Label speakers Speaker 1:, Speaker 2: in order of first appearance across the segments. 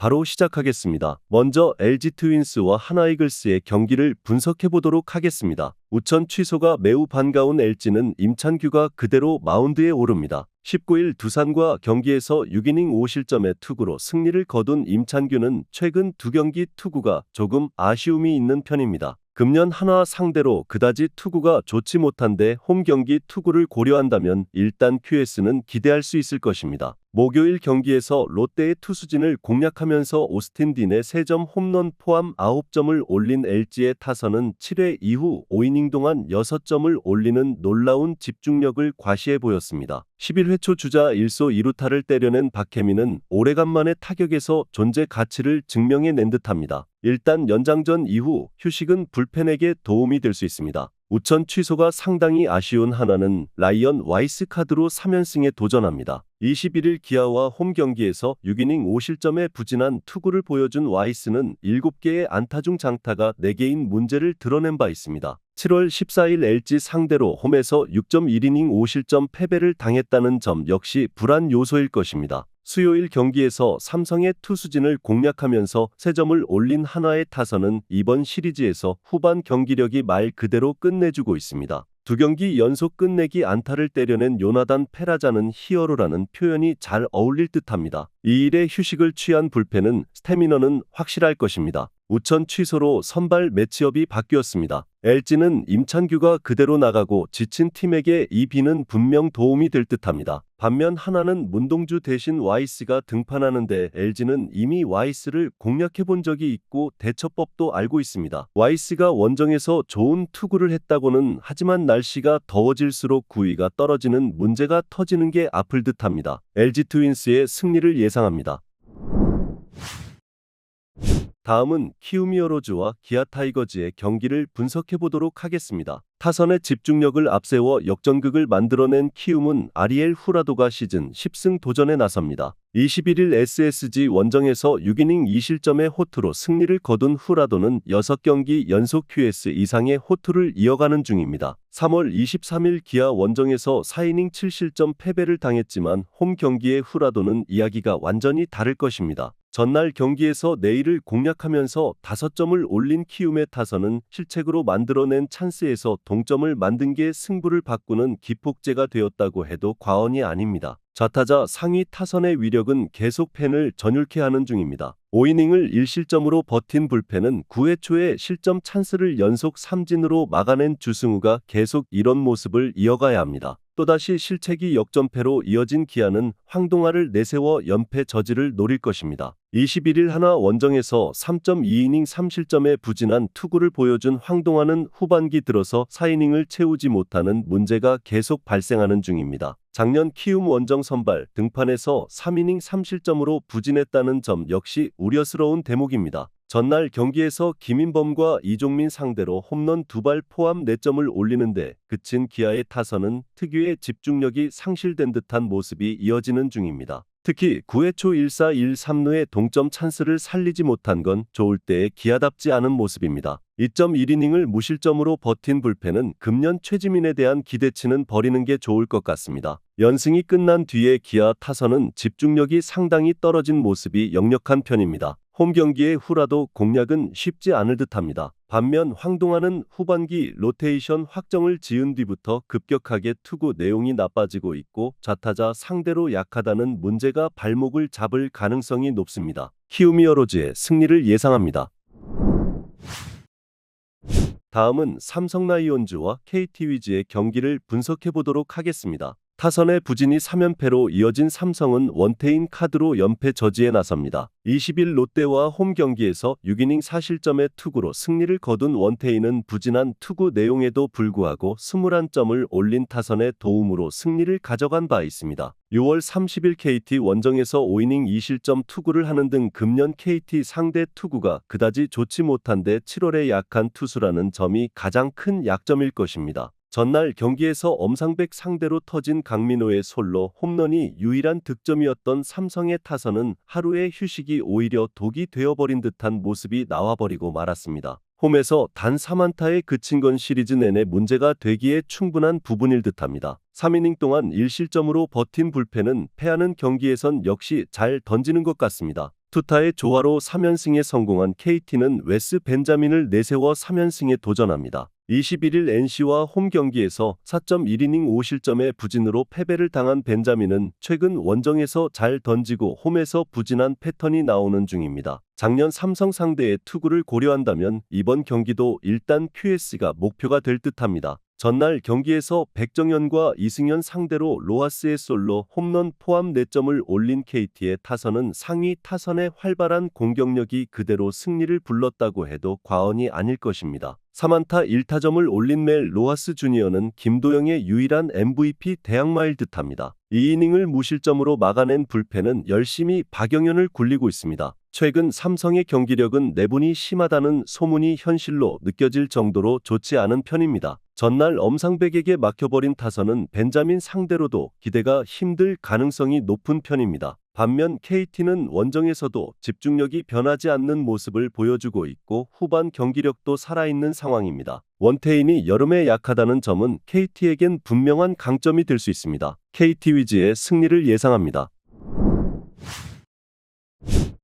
Speaker 1: 바로 시작하겠습니다. 먼저 LG 트윈스와 하나이글스의 경기를 분석해 보도록 하겠습니다. 우천 취소가 매우 반가운 LG는 임찬규가 그대로 마운드에 오릅니다. 19일 두산과 경기에서 6이닝 5실점의 투구로 승리를 거둔 임찬규는 최근 두 경기 투구가 조금 아쉬움이 있는 편입니다. 금년 하나 상대로 그다지 투구가 좋지 못한데 홈 경기 투구를 고려한다면 일단 QS는 기대할 수 있을 것입니다. 목요일 경기에서 롯데의 투수진을 공략하면서 오스틴 딘의 3점 홈런 포함 9점을 올린 LG의 타선은 7회 이후 5이닝 동안 6점을 올리는 놀라운 집중력을 과시해 보였습니다. 11회 초 주자 1소 2루타를 때려낸 박혜민은 오래간만에 타격에서 존재 가치를 증명해낸 듯합니다. 일단 연장전 이후 휴식은 불펜에게 도움이 될 수 있습니다. 우천 취소가 상당히 아쉬운 하나는 라이언 와이스 카드로 3연승에 도전합니다. 21일 기아와 홈 경기에서 6이닝 5실점의 부진한 투구를 보여준 와이스는 7개의 안타 중 장타가 4개인 문제를 드러낸 바 있습니다. 7월 14일 LG 상대로 홈에서 6.1이닝 5실점 패배를 당했다는 점 역시 불안 요소일 것입니다. 수요일 경기에서 삼성의 투수진을 공략하면서 3점을 올린 하나의 타선은 이번 시리즈에서 후반 경기력이 말 그대로 끝내주고 있습니다. 두 경기 연속 끝내기 안타를 때려낸 요나단 페라자는 히어로라는 표현이 잘 어울릴 듯합니다. 이 일에 휴식을 취한 불펜은 스태미너는 확실할 것입니다. 우천 취소로 선발 매치업이 바뀌었습니다. LG는 임찬규가 그대로 나가고 지친 팀에게 이 비는 분명 도움이 될 듯합니다. 반면 하나는 문동주 대신 와이스가 등판하는데 LG는 이미 와이스를 공략해 본 적이 있고 대처법도 알고 있습니다. 와이스가 원정에서 좋은 투구를 했다고는 하지만 날씨가 더워질수록 구위가 떨어지는 문제가 터지는 게 아플 듯합니다. LG 트윈스의 승리를 예상합니다. 다음은 키우미어로즈와 기아 타이거즈의 경기를 분석해 보도록 하겠습니다. 타선의 집중력을 앞세워 역전극을 만들어낸 키움은 아리엘 후라도가 시즌 10승 도전에 나섭니다. 21일 SSG 원정에서 6이닝 2실점의 호투로 승리를 거둔 후라도는 6경기 연속 QS 이상의 호투를 이어가는 중입니다. 3월 23일 기아 원정에서 4이닝 7실점 패배를 당했지만 홈 경기의 후라도는 이야기가 완전히 다를 것입니다. 전날 경기에서 내일을 공략하면서 5점을 올린 키움의 타선은 실책으로 만들어낸 찬스에서 동점을 만든 게 승부를 바꾸는 기폭제가 되었다고 해도 과언이 아닙니다. 좌타자 상위 타선의 위력은 계속 팬을 전율케 하는 중입니다. 5이닝을 1실점으로 버틴 불펜은 9회 초에 실점 찬스를 연속 3진으로 막아낸 주승우가 계속 이런 모습을 이어가야 합니다. 또다시 실책이 역전패로 이어진 기아는 황동아를 내세워 연패 저지를 노릴 것입니다. 21일 하나 원정에서 3.2이닝 3실점의 부진한 투구를 보여준 황동아는 후반기 들어서 4이닝을 채우지 못하는 문제가 계속 발생하는 중입니다. 작년 키움 원정 선발 등판에서 3이닝 3실점으로 부진했다는 점 역시 우려스러운 대목입니다. 전날 경기에서 김인범과 이종민 상대로 홈런 두 발 포함 4점을 올리는데 그친 기아의 타선은 특유의 집중력이 상실된 듯한 모습이 이어지는 중입니다. 특히 9회 초 1사 1 3루의 동점 찬스를 살리지 못한 건 좋을 때의 기아답지 않은 모습입니다. 2.1이닝을 무실점으로 버틴 불펜은 금년 최지민에 대한 기대치는 버리는 게 좋을 것 같습니다. 연승이 끝난 뒤에 기아 타선은 집중력이 상당히 떨어진 모습이 역력한 편입니다. 홈 경기의 후라도 공략은 쉽지 않을 듯합니다. 반면 황동아는 후반기 로테이션 확정을 지은 뒤부터 급격하게 투구 내용이 나빠지고 있고 좌타자 상대로 약하다는 문제가 발목을 잡을 가능성이 높습니다. 키우미어로즈의 승리를 예상합니다. 다음은 삼성 라이온즈와 KT 위즈의 경기를 분석해 보도록 하겠습니다. 타선의 부진이 3연패로 이어진 삼성은 원태인 카드로 연패 저지에 나섭니다. 20일 롯데와 홈 경기에서 6이닝 4실점의 투구로 승리를 거둔 원태인은 부진한 투구 내용에도 불구하고 21점을 올린 타선의 도움으로 승리를 가져간 바 있습니다. 6월 30일 KT 원정에서 5이닝 2실점 투구를 하는 등 금년 KT 상대 투구가 그다지 좋지 못한데 7월에 약한 투수라는 점이 가장 큰 약점일 것입니다. 전날 경기에서 엄상백 상대로 터진 강민호의 솔로 홈런이 유일한 득점이었던 삼성의 타선은 하루의 휴식이 오히려 독이 되어버린 듯한 모습이 나와버리고 말았습니다. 홈에서 단 3안타에 그친 건 시리즈 내내 문제가 되기에 충분한 부분일 듯합니다. 3이닝 동안 1실점으로 버틴 불펜은 패하는 경기에선 역시 잘 던지는 것 같습니다. 투타의 조화로 3연승에 성공한 KT는 웨스 벤자민을 내세워 3연승에 도전합니다. 21일 NC와 홈 경기에서 4.1이닝 5실점의 부진으로 패배를 당한 벤자민은 최근 원정에서 잘 던지고 홈에서 부진한 패턴이 나오는 중입니다. 작년 삼성 상대의 투구를 고려한다면 이번 경기도 일단 QS가 목표가 될 듯합니다. 전날 경기에서 백정현과 이승현 상대로 로하스의 솔로 홈런 포함 4점을 올린 KT의 타선은 상위 타선의 활발한 공격력이 그대로 승리를 불렀다고 해도 과언이 아닐 것입니다. 3안타 1타점을 올린 멜 로하스 주니어는 김도영의 유일한 MVP 대항마일 듯합니다. 2이닝을 무실점으로 막아낸 불펜은 열심히 박영현을 굴리고 있습니다. 최근 삼성의 경기력은 내분이 심하다는 소문이 현실로 느껴질 정도로 좋지 않은 편입니다. 전날 엄상백에게 막혀버린 타선은 벤자민 상대로도 기대가 힘들 가능성이 높은 편입니다. 반면 KT는 원정에서도 집중력이 변하지 않는 모습을 보여주고 있고 후반 경기력도 살아있는 상황입니다. 원태인이 여름에 약하다는 점은 KT에겐 분명한 강점이 될 수 있습니다. KT 위즈의 승리를 예상합니다.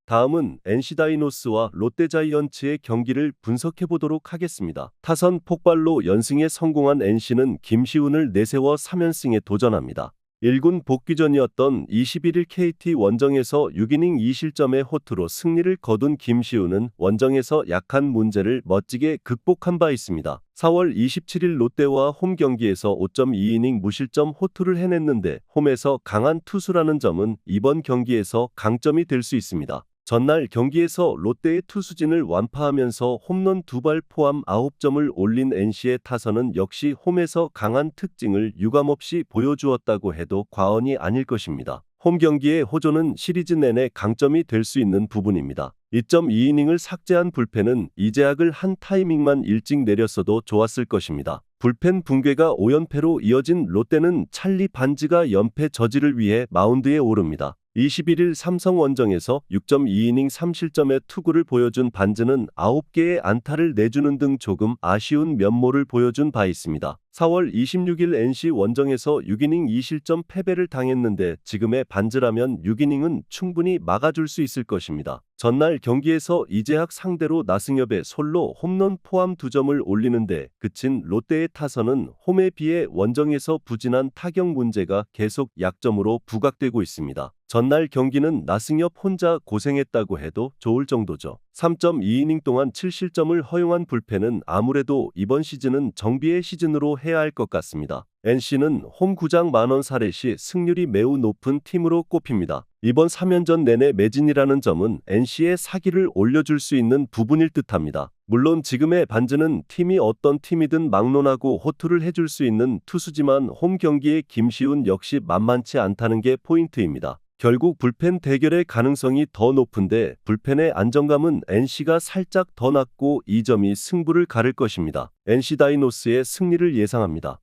Speaker 1: 다음은 NC 다이노스와 롯데 자이언츠의 경기를 분석해 보도록 하겠습니다. 타선 폭발로 연승에 성공한 NC는 김시훈을 내세워 3연승에 도전합니다. 1군 복귀전이었던 21일 KT 원정에서 6이닝 2실점의 호투로 승리를 거둔 김시우는 원정에서 약한 문제를 멋지게 극복한 바 있습니다. 4월 27일 롯데와 홈 경기에서 5.2이닝 무실점 호투를 해냈는데 홈에서 강한 투수라는 점은 이번 경기에서 강점이 될 수 있습니다. 전날 경기에서 롯데의 투수진을 완파하면서 홈런 두 발 포함 9점을 올린 NC의 타선은 역시 홈에서 강한 특징을 유감없이 보여주었다고 해도 과언이 아닐 것입니다. 홈 경기의 호조는 시리즈 내내 강점이 될 수 있는 부분입니다. 2.2이닝을 삭제한 불펜은 이재학을 한 타이밍만 일찍 내렸어도 좋았을 것입니다. 불펜 붕괴가 5연패로 이어진 롯데는 찰리 반지가 연패 저지를 위해 마운드에 오릅니다. 21일 삼성 원정에서 6.2이닝 3실점의 투구를 보여준 반즈는 9개의 안타를 내주는 등 조금 아쉬운 면모를 보여준 바 있습니다. 4월 26일 NC 원정에서 6이닝 2실점 패배를 당했는데 지금의 반즈라면 6이닝은 충분히 막아줄 수 있을 것입니다. 전날 경기에서 이재학 상대로 나승엽의 솔로 홈런 포함 2점을 올리는데 그친 롯데의 타선은 홈에 비해 원정에서 부진한 타격 문제가 계속 약점으로 부각되고 있습니다. 전날 경기는 나승엽 혼자 고생했다고 해도 좋을 정도죠. 3.2이닝 동안 7실점을 허용한 불펜은 아무래도 이번 시즌은 정비의 시즌으로 해야 할 것 같습니다. NC는 홈 구장 만원 사례 시 승률이 매우 높은 팀으로 꼽힙니다. 이번 3연전 내내 매진이라는 점은 NC의 사기를 올려줄 수 있는 부분일 듯합니다. 물론 지금의 반즈는 팀이 어떤 팀이든 막론하고 호투를 해줄 수 있는 투수지만 홈 경기에 김시훈 역시 만만치 않다는 게 포인트입니다. 결국 불펜 대결의 가능성이 더 높은데 불펜의 안정감은 NC가 살짝 더 낮고 이 점이 승부를 가를 것입니다. NC 다이노스의 승리를 예상합니다.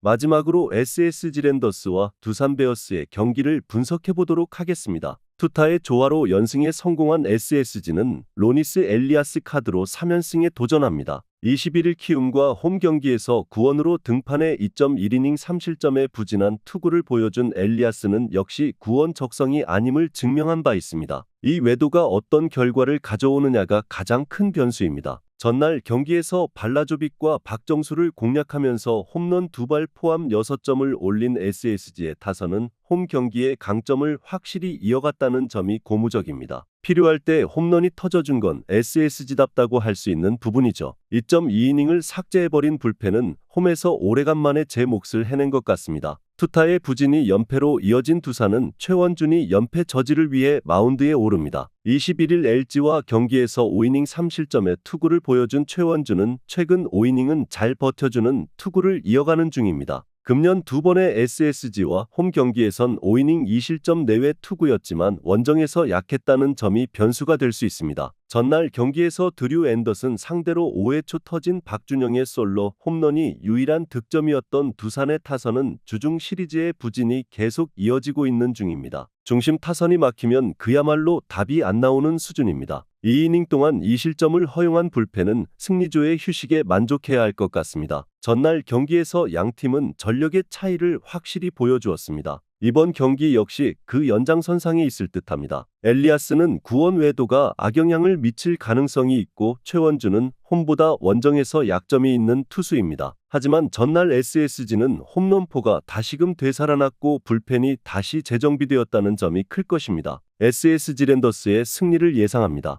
Speaker 1: 마지막으로 SSG 랜더스와 두산 베어스의 경기를 분석해 보도록 하겠습니다. 투타의 조화로 연승에 성공한 SSG는 로니스 엘리아스 카드로 3연승에 도전합니다. 21일 키움과 홈 경기에서 구원으로 등판해 2.1이닝 3실점에 부진한 투구를 보여준 엘리아스는 역시 구원 적성이 아님을 증명한 바 있습니다. 이 외도가 어떤 결과를 가져오느냐가 가장 큰 변수입니다. 전날 경기에서 발라조빅과 박정수를 공략하면서 홈런 두 발 포함 6점을 올린 SSG의 타선은 홈 경기의 강점을 확실히 이어갔다는 점이 고무적입니다. 필요할 때 홈런이 터져준 건 SSG답다고 할 수 있는 부분이죠. 2.2이닝을 삭제해버린 불펜은 홈에서 오래간만에 제 몫을 해낸 것 같습니다. 투타의 부진이 연패로 이어진 두산은 최원준이 연패 저지를 위해 마운드에 오릅니다. 21일 LG와 경기에서 5이닝 3실점의 투구를 보여준 최원준은 최근 5이닝은 잘 버텨주는 투구를 이어가는 중입니다. 금년 두 번의 SSG와 홈 경기에선 5이닝 2실점 내외 투구였지만 원정에서 약했다는 점이 변수가 될 수 있습니다. 전날 경기에서 드류 앤더슨 상대로 5회 초 터진 박준영의 솔로 홈런이 유일한 득점이었던 두산의 타선은 주중 시리즈의 부진이 계속 이어지고 있는 중입니다. 중심 타선이 막히면 그야말로 답이 안 나오는 수준입니다. 2이닝 동안 2실점을 허용한 불펜은 승리조의 휴식에 만족해야 할 것 같습니다. 전날 경기에서 양 팀은 전력의 차이를 확실히 보여주었습니다. 이번 경기 역시 그 연장선상에 있을 듯합니다. 엘리아스는 구원 외도가 악영향을 미칠 가능성이 있고 최원주는 홈보다 원정에서 약점이 있는 투수입니다. 하지만 전날 SSG는 홈런포가 다시금 되살아났고 불펜이 다시 재정비되었다는 점이 클 것입니다. SSG 랜더스의 승리를 예상합니다.